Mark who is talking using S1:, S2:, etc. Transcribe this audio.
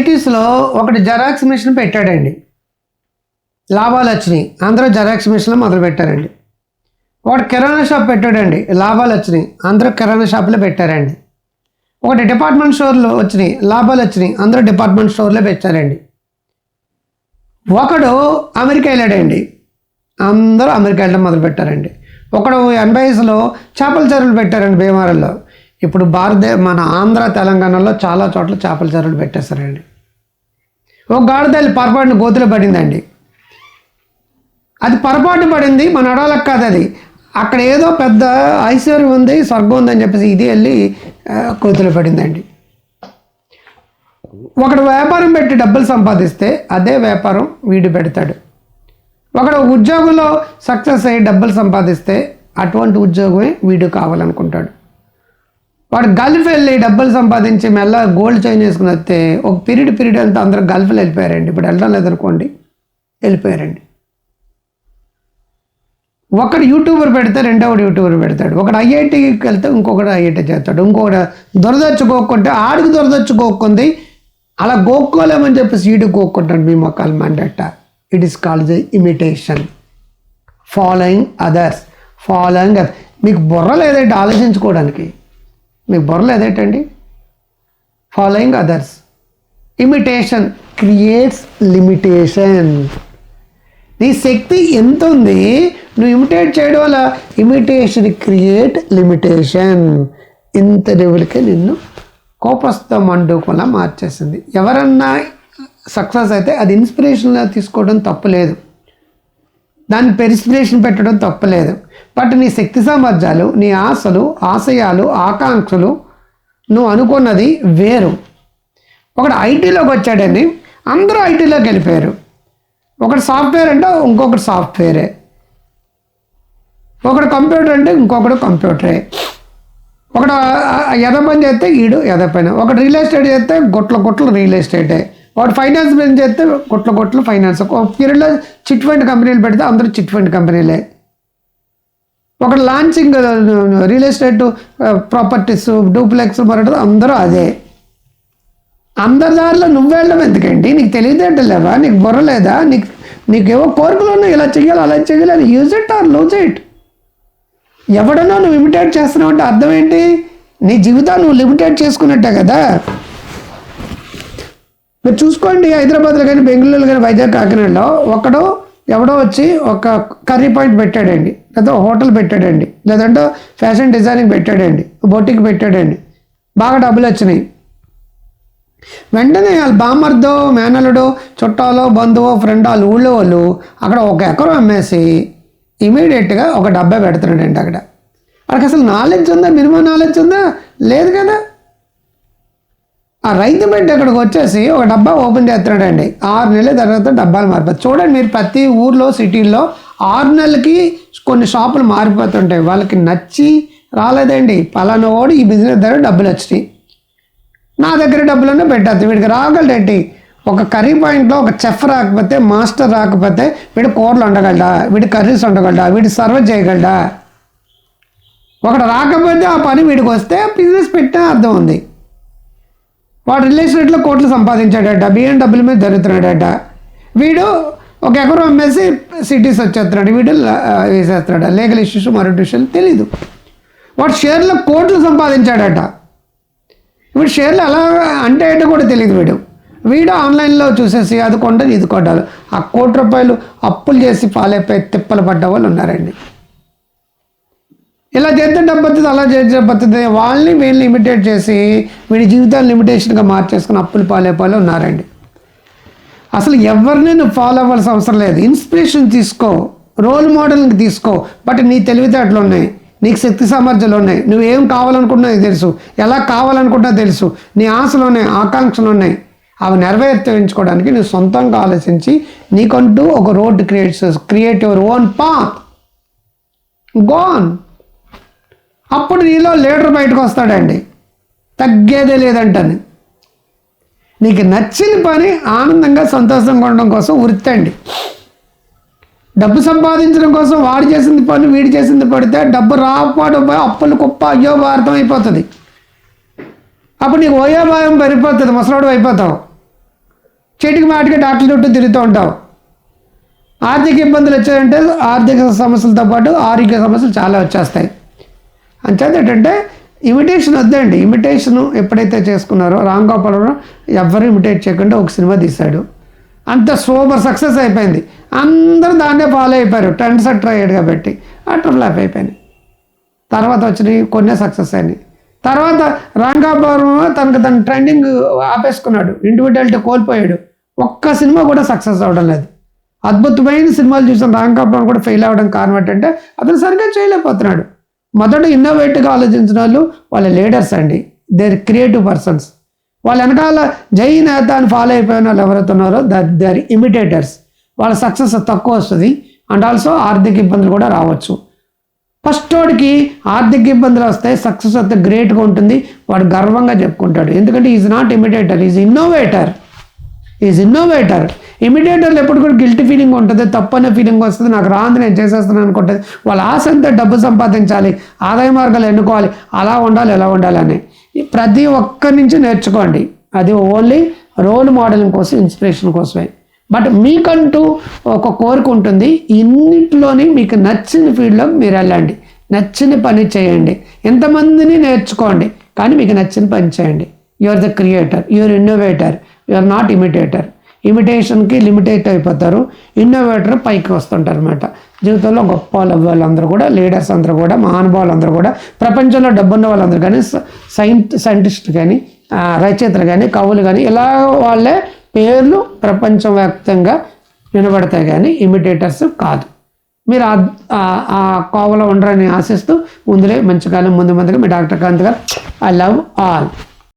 S1: ఐటీస్లో ఒకటి xerox machine పెట్టాడండి. లాభాలు వచ్చినాయి. అందరూ జెరాక్స్ మిషన్లో మొదలు పెట్టారండి. ఒకటి కిరాణా షాప్ పెట్టాడండి. లాభాలు వచ్చినాయి. అందరూ కిరాణా షాప్లో పెట్టారండి. ఒకటి డిపార్ట్మెంట్ స్టోర్లో వచ్చినాయి. లాభాలు వచ్చినాయి. అందరూ డిపార్ట్మెంట్ స్టోర్లో పెట్టారండి. ఒకడు అమెరికా వెళ్ళాడండి. అందరూ అమెరికా వెళ్ళడం మొదలు పెట్టారండి. ఒకడు ఎనభైస్లో చేపల చెరువులు పెట్టారండి భీమవరంలో. ఇప్పుడు భారతదే మన ఆంధ్ర తెలంగాణలో చాలా చోట్ల చేపల చెరువులు పెట్టేస్తారండి ఒక గాడిదల్లి పొరపాటున గోతులు పడిందండి. అది పొరపాటు పడింది మన అడవులకు కాదు అది. అక్కడ ఏదో పెద్ద ఐశ్వర్యం ఉంది స్వర్గం ఉందని చెప్పేసి ఇది వెళ్ళి కోతులు పడిందండి. ఒకడు వ్యాపారం పెట్టి డబ్బులు సంపాదిస్తే అదే వ్యాపారం వీడు పెడతాడు. ఒకడు ఉద్యోగంలో సక్సెస్ అయ్యి డబ్బులు సంపాదిస్తే అటువంటి ఉద్యోగమే వీడు కావాలనుకుంటాడు. వాడు గల్ఫ్ వెళ్ళి డబ్బులు సంపాదించి మెల్ల గోల్డ్ చైన్ వేసుకుని వస్తే ఒక పీరియడ్ పీరియడ్ వెళ్తే అందరూ గల్ఫ్లో వెళ్ళిపోయారండి. ఇప్పుడు వెళ్ళడం లేదనుకోండి వెళ్ళిపోయారండి. ఒకడు యూట్యూబర్ పెడితే రెండోడు యూట్యూబర్ పెడతాడు. ఒకడు ఐఐటికి వెళ్తే ఇంకొకటి ఐఐటి చేస్తాడు. ఇంకొకటి దొరదచ్చుకోకుంటే ఆడికి దొరదచ్చుకోకుంది అలా గోక్కోలేమని చెప్పి ఈడు గోక్కుంటాడు మీ మొక్కలు మండట. It is called imitation following others following మీకు బుర్ర లేదంటే ఆలోచించుకోవడానికి. మీ బుర్ర లేదేంటండి following others imitation creates limitation నీ శక్తి ఎంత ఉంది? నువ్వు ఇమిటేట్ చేయడం వల్ల ఇమిటేషన్ క్రియేట్ లిమిటేషన్ ఇంత లెవెల్కే నిన్ను కోపస్థ మండుకోలా మార్చేసింది. ఎవరన్నా సక్సెస్ అయితే అది ఇన్స్పిరేషన్గా తీసుకోవడం తప్పులేదు దాన్ని పెరిస్పిరేషన్ పెట్టడం తప్పలేదు బట్ నీ శక్తి సామర్థ్యాలు నీ ఆశలు ఆశయాలు ఆకాంక్షలు నువ్వు అనుకున్నది వేరు. ఒకడు ఐటీలోకి వచ్చాడని అందరూ ఐటీలోకి వెళ్ళిపోయారు. ఒకటి సాఫ్ట్వేర్ అంటే ఇంకొకటి సాఫ్ట్వేరే. ఒకడు కంప్యూటర్ అంటే ఇంకొకడు కంప్యూటరే. ఒకడు ఎదపని చేస్తే ఈడు ఎద ఒకటి రియల్ ఎస్టేట్ చేస్తే గుట్ల గుట్లు రియల్ ఎస్టేటే. ఒకటి ఫైనాన్స్ పని చేస్తే గుట్ల గుట్లు ఫైనాన్స్. ఒక పీరియడ్లో చిట్ ఫండ్ కంపెనీలు పెడితే అందరూ చిట్ ఫండ్ కంపెనీలే. ఒక launching real estate properties duplex మరొకటి అందరూ అదే. అందరి దారిలో నువ్వు వెళ్ళడం ఎందుకండి? నీకు తెలియదేంటి లేవా? నీకు బుర్ర లేదా? నీకు నీకేవో కోరికలు ఉన్నాయి ఇలా చెయ్యాలి అలా చెయ్యాలి అని use it or lose it ఎవడనో నువ్వు ఇమిటేట్ చేస్తున్నావు అంటే అర్థం ఏంటి? నీ జీవితాన్ని నువ్వు లిమిటేట్ చేసుకున్నట్టే కదా. మీరు చూసుకోండి హైదరాబాద్లో కానీ బెంగళూరులో కానీ వైజాగ్ కాకినాడలో ఒకడు ఎవడో వచ్చి ఒక కర్రీ పాయింట్ పెట్టాడండి లేదా హోటల్ పెట్టాడండి లేదంటే ఫ్యాషన్ డిజైనింగ్ పెట్టాడండి బొటిక్ పెట్టాడండి బాగా డబ్బులు వచ్చినాయి. వెంటనే వాళ్ళు బామర్దో మేనలుడు చుట్టాలో బంధువు ఫ్రెండ్ వాళ్ళు ఊళ్ళో వాళ్ళు అక్కడ ఒక ఎకరం అమ్మేసి ఇమీడియట్గా ఒక డబ్బా పెడుతున్నాడండి అక్కడ. వాళ్ళకి అసలు నాలెడ్జ్ ఉందా మినిమం నాలెడ్జ్ ఉందా? లేదు కదా. ఆ రైతు బిడ్డ ఇక్కడికి వచ్చేసి ఒక డబ్బా ఓపెన్ చేస్తున్నాడండి. ఆరు నెలల తర్వాత డబ్బాలు మారిపోతాయి చూడండి మీరు ప్రతి ఊర్లో సిటీల్లో ఆరు నెలలకి కొన్ని షాపులు మారిపోతుంటాయి. వాళ్ళకి నచ్చి రాలేదండి. పలానా వాడు ఈ బిజినెస్ దగ్గర డబ్బులు వచ్చినాయి. నా దగ్గర డబ్బులన్నా పెట్టద్దు వీడికి రాగలడేంటి ఒక కర్రీ పాయింట్లో ఒక చెఫ్ రాకపోతే మాస్టర్ రాకపోతే వీడు కూరలు వండగలడా? వీడి కర్రీస్ వండగలడా? వీడు సర్వ్ చేయగలడా? ఒకడు రాకపోతే ఆ పని వీడికి వస్తే బిజినెస్ పెట్టే అర్థం ఉంది. వాడు రిలేషన్లో కోట్లు సంపాదించాడట బిఎండబ్ల్యూ మీద దొరుకుతున్నాడట వీడు ఒక ఎకరం అమ్మేసి సిటీస్ వచ్చేస్తున్నాడు వీడు వేసేస్తున్నాడు. లీగల్ ఇష్యూస్ మరొక ఇష్యూలు తెలీదు. వాడు షేర్లో కోట్లు సంపాదించాడట. వీడు షేర్లు ఎలా అంటే ఏంటో కూడా తెలియదు వీడు. వీడు ఆన్లైన్లో చూసేసి అది కొండలు ఇది కొట్టాలి. ఆ కోటి రూపాయలు అప్పులు చేసి పాలైపోయి తిప్పలు పడ్డ వాళ్ళు ఉన్నారండి. ఇలా చేస్తే డబ్బు వస్తుంది అలా చేస్తే డబ్బు వస్తుంది వాళ్ళని వీళ్ళని ఇమిటేట్ చేసి వీడి జీవితాన్ని లిమిటేషన్గా మార్చేసుకుని అప్పులు పాలైపోయి ఉన్నారండి. అసలు ఎవరిని నువ్వు ఫాలో అవ్వాల్సిన అవసరం లేదు. ఇన్స్పిరేషన్ తీసుకో. రోల్ మోడల్ని తీసుకో. బట్ నీ తెలివితేటలు ఉన్నాయి. నీకు శక్తి సామర్థ్యాలు ఉన్నాయి. నువ్వు ఏం కావాలనుకుంటున్నావు తెలుసు. ఎలా కావాలనుకుంటున్నా తెలుసు. నీ ఆశలు ఉన్నాయి ఆకాంక్షలు ఉన్నాయి. అవి నెరవేర్తించుకోవడానికి నువ్వు సొంతంగా ఆలోచించి నీకంటూ ఒక road create create your own path gone అప్పుడు నీలో లీడర్ బయటకు వస్తాడండి. తగ్గేదే లేదంటని నీకు నచ్చిన పని ఆనందంగా సంతోషంగా ఉండడం కోసం వృత్తండి డబ్బు సంపాదించడం కోసం వాడు చేసింది పని వీడు చేసింది పడితే డబ్బు రాపాడు పోయి అప్పులు కుప్ప అయ్యో భారతం అయిపోతుంది. అప్పుడు నీకు ఓయోభాయం పెరిగిపోతుంది ముసలాడు అయిపోతావు. చీటికి మాటికి డాక్టర్ చుట్టూ తిరుగుతూ ఉంటావు. ఆర్థిక ఇబ్బందులు వచ్చాయంటే ఆర్థిక సమస్యలతో పాటు ఆరోగ్య సమస్యలు చాలా వచ్చేస్తాయి. అంచేత ఏంటంటే ఇమిటేషన్ వద్దండి. ఇమిటేషన్ ఎప్పుడైతే చేసుకున్నారో రామ్ గోపాలరావు ఎవ్వరు ఇమిటేట్ చేయకుండా ఒక సినిమా తీశాడు. అంత సూపర్ సక్సెస్ అయిపోయింది. అందరూ దాన్నే ఫాలో అయిపోయారు. ట్రెండ్ సెటర్ అయ్యాడు కాబట్టి అటర్ ఫ్లాప్ అయిపోయినాయి. తర్వాత వచ్చినాయి కొన్నే సక్సెస్ అయినాయి. తర్వాత రాంగాపురం తనకు తన ట్రెండింగ్ ఆపేసుకున్నాడు. ఇండివిజువాలిటీ కోల్పోయాడు. ఒక్క సినిమా కూడా సక్సెస్ అవ్వడం లేదు. అద్భుతమైన సినిమాలు చూసిన రాంగాపురం కూడా ఫెయిల్ అవ్వడం కారణం ఏంటంటే అతను సరిగ్గా చేయలేకపోతున్నాడు. మొదట ఇన్నోవేటివ్గా ఆలోచించిన వాళ్ళు వాళ్ళ లీడర్స్ అండి. దేర్ క్రియేటివ్ పర్సన్స్ వాళ్ళ వెనకాల జై నేత అని ఫాలో అయిపోయిన వాళ్ళు ఎవరైతే ఉన్నారో దర్ ఇమిటేటర్స్ వాళ్ళ సక్సెస్ తక్కువ వస్తుంది. అండ్ ఆల్సో ఆర్థిక ఇబ్బందులు కూడా రావచ్చు. ఫస్ట్ వాడికి ఆర్థిక ఇబ్బందులు వస్తాయి సక్సెస్ వస్తే గ్రేట్గా ఉంటుంది. వాడు గర్వంగా చెప్పుకుంటాడు. ఎందుకంటే is not imitator is innovator is innovator ఇమిడియేటర్లు ఎప్పుడు కూడా గిల్టీ ఫీలింగ్ ఉంటుంది తప్పనే ఫీలింగ్ వస్తుంది. నాకు రాంది నేను చేసేస్తున్నాను అనుకుంటుంది. వాళ్ళ ఆశ అంతా డబ్బు సంపాదించాలి ఆదాయ మార్గాలు ఎన్నుకోవాలి అలా ఉండాలి ఎలా ఉండాలి అని. ప్రతి ఒక్కరి నుంచి నేర్చుకోండి. అది ఓన్లీ రోల్ మోడలింగ్ కోసం ఇన్స్పిరేషన్ కోసమే. బట్ మీకంటూ ఒక కోరిక ఉంటుంది ఇన్నింటిలోని మీకు నచ్చిన ఫీల్డ్లో మీరు వెళ్ళండి. నచ్చిన పని చేయండి. ఎంతమందిని నేర్చుకోండి కానీ మీకు నచ్చిన పని చేయండి. You are the creator you are innovator you are not imitator ఇమిటేషన్కి లిమిటేట్ అయిపోతారు. ఇన్నోవేటర్ పైకి వస్తుంటారు అనమాట జీవితంలో గొప్ప వాళ్ళందరూ కూడా లీడర్స్ అందరూ కూడా మహానుభావులు అందరూ కూడా ప్రపంచంలో డబ్బున్న వాళ్ళందరూ కానీ సైంట్ సైంటిస్ట్ కానీ రచయితలు కానీ కవులు కానీ ఇలా వాళ్ళే పేర్లు ప్రపంచవ్యాప్తంగా వినబడతాయి కానీ ఇమిటేటర్స్ కాదు. మీరు ఆ- ఆ- ఆ కోవలో ఉండరని ఆశిస్తూ ముందులే మంచి కాలం ముందు ముందుగా మీ డాక్టర్ కాంత్ గారు ఐ లవ్ ఆల్